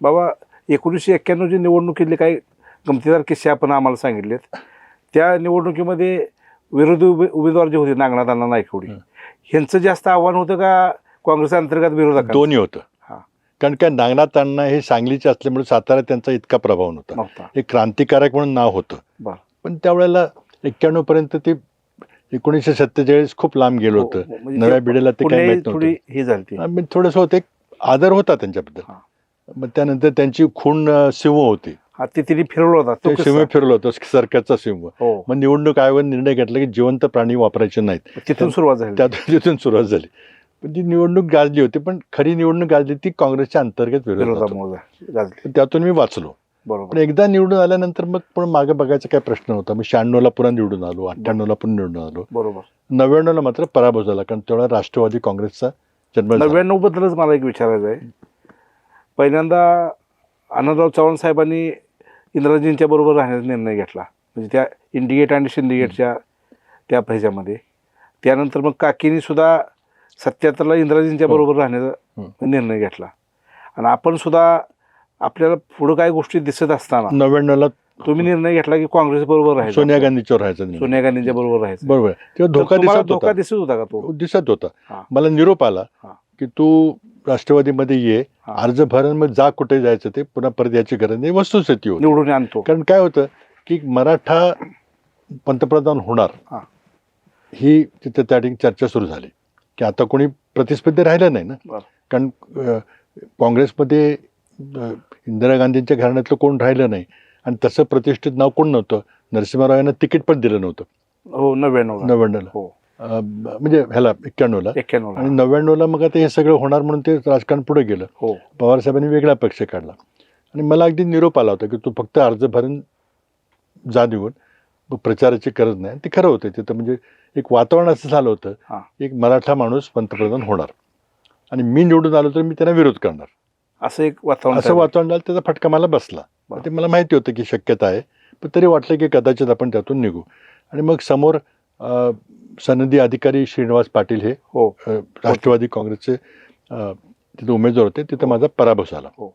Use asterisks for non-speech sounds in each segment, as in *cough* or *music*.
बाबा एकोणीसशे एक्क्याण्णवची निवडणुकीतले काही गमतीदार किस्से आपण आम्हाला सांगितलेत. त्या निवडणुकीमध्ये विरोधी उमे उमेदवार जे होते नागनाथ अण्णा नायकवडी हं. ह्यांचं जास्त आव्हान होतं का काँग्रेस अंतर्गत विरोधक दोन्ही होतं. हा. कारण काय नागनाथ अण्णा हे सांगलीचे असल्यामुळे सातारा त्यांचा इतका प्रभाव नव्हता. हे क्रांतिकारक म्हणून नाव होतं. पण त्यावेळेला एक्क्याण्णव पर्यंत ते एकोणीसशे सत्तेचाळीस खूप लांब गेलं होतं. हो, म्हणजे नव्या पिढीला ते काही थोडी ही झाली थोडंसं होतं एक आदर होता त्यांच्याबद्दल. हा. मग त्यानंतर त्यांची खूण सिंह होती. ते तिने फिरवला होता तो. सिंह फिरलं होतं सरकारचा सिंह. हो. मग निवडणूक आयोगाने निर्णय घेतला की जिवंत प्राणी वापरायचे नाहीत. तिथून सुरुवात झाली. त्यातून *laughs* तिथून सुरुवात झाली. पण ती निवडणूक गाजली होती पण खरी निवडणूक गाजली ती काँग्रेसच्या अंतर्गत विरोधात होती. त्यातून मी वाचलो. पण बरोबर एकदा निवडून आल्यानंतर मग पण मागे बघायचा काय प्रश्न नव्हता. मी शहाण्णवला पुन्हा निवडून आलो अठ्ठ्याण्णवला पण निवडून आलो. बरोबर. नव्याण्णवला मात्र पराभव झाला कारण तेवढा राष्ट्रवादी काँग्रेसचा जन्म. नव्याण्णव बद्दलच मला एक विचारायचं आहे. पहिल्यांदा आनंदराव चव्हाण साहेबांनी इंद्राजींच्या बरोबर राहण्याचा निर्णय घेतला म्हणजे त्या इंडिगेट आणि सिंडिकेटच्या त्या ह्याच्यामध्ये त्यानंतर मग काकीनी सुद्धा सत्याहत्तरला इंद्राजींच्या हो. बरोबर राहण्याचा निर्णय घेतला आणि आपण सुद्धा आपल्याला पुढं काय गोष्टी दिसत असताना नव्याण्णवला तुम्ही निर्णय घेतला की काँग्रेस बरोबर राहायचं सोनिया गांधीच्यावर राहायचा. सोनिया गांधींच्या बरोबर राहायचं बरोबर. तेव्हा धोका दिसत धोका होता दिसत होता का तो दिसत होता हा. मला निरोप आला हा. की तू राष्ट्रवादीमध्ये ये. अर्ज भरण मग जा कुठे जायचं ते पुन्हा परत याची गरज नाही वस्तुस्थिती होती. निवडून आणतो. कारण काय होतं की मराठा पंतप्रधान होणार हा. तिथे त्या ठिकाणी चर्चा सुरू झाली. की आता कोणी प्रतिस्पर्धी राहिलं नाही ना. कारण काँग्रेसमध्ये इंदिरा गांधींच्या घराण्यातलं कोण राहिलं नाही. आणि तसं प्रतिष्ठित नाव कोण नव्हतं? नरसिंहराव यांना तिकीट पण दिलं नव्हतं. हो नव्याण्णव नव्याण्णवला. हो. म्हणजे ह्याला एक्क्याण्णवला. एक्क्याण्णव आणि नव्याण्णवला मग आता हे सगळं होणार म्हणून ते राजकारण पुढे गेलं. हो. पवारसाहेबांनी वेगळा पक्ष काढला. आणि मला अगदी निरोप आला होता की तू फक्त अर्ज भरून जा मग प्रचाराची गरज नाही. ते खरं होतं. तिथं म्हणजे एक वातावरण असं झालं होतं. एक मराठा माणूस पंतप्रधान होणार. आणि मी निवडून आलो तर मी त्यांना विरोध करणार. असं एक वातावरण असं. वातावरण झालं. त्याचा फटका मला बसला. ते मला माहिती होतं की शक्यता आहे. पण तरी वाटलं की कदाचित आपण त्यातून निघू. आणि मग समोर सनदी अधिकारी श्रीनिवास पाटील हे हो. राष्ट्रवादी काँग्रेसचे तिथे उमेदवार होते. तिथे माझा पराभव झाला. हो.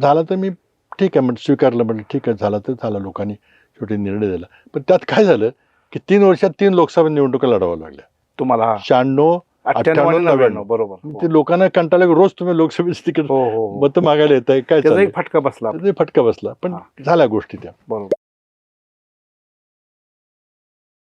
झाला तर मी ठीक आहे म्हणजे स्वीकारलं म्हणजे ठीक आहे झाला तर झाला लोकांनी शेवटी निर्णय दिला. पण त्यात काय झालं की तीन वर्षात तीन लोकसभा निवडणुका लढवाव्या लागल्या. तुम्हाला हा. शहाण्णव अठ्ठ्याण्णव नव्याण्णव बरोबर. हो. ते लोकांना कंटाळले रोज तुम्ही लोकसभेचं तिकीट हो हो हो. मत मागायला येत आहे काय फटका बसला. फटका बसला. पण हा. झाल्या गोष्टी त्या. बरोबर.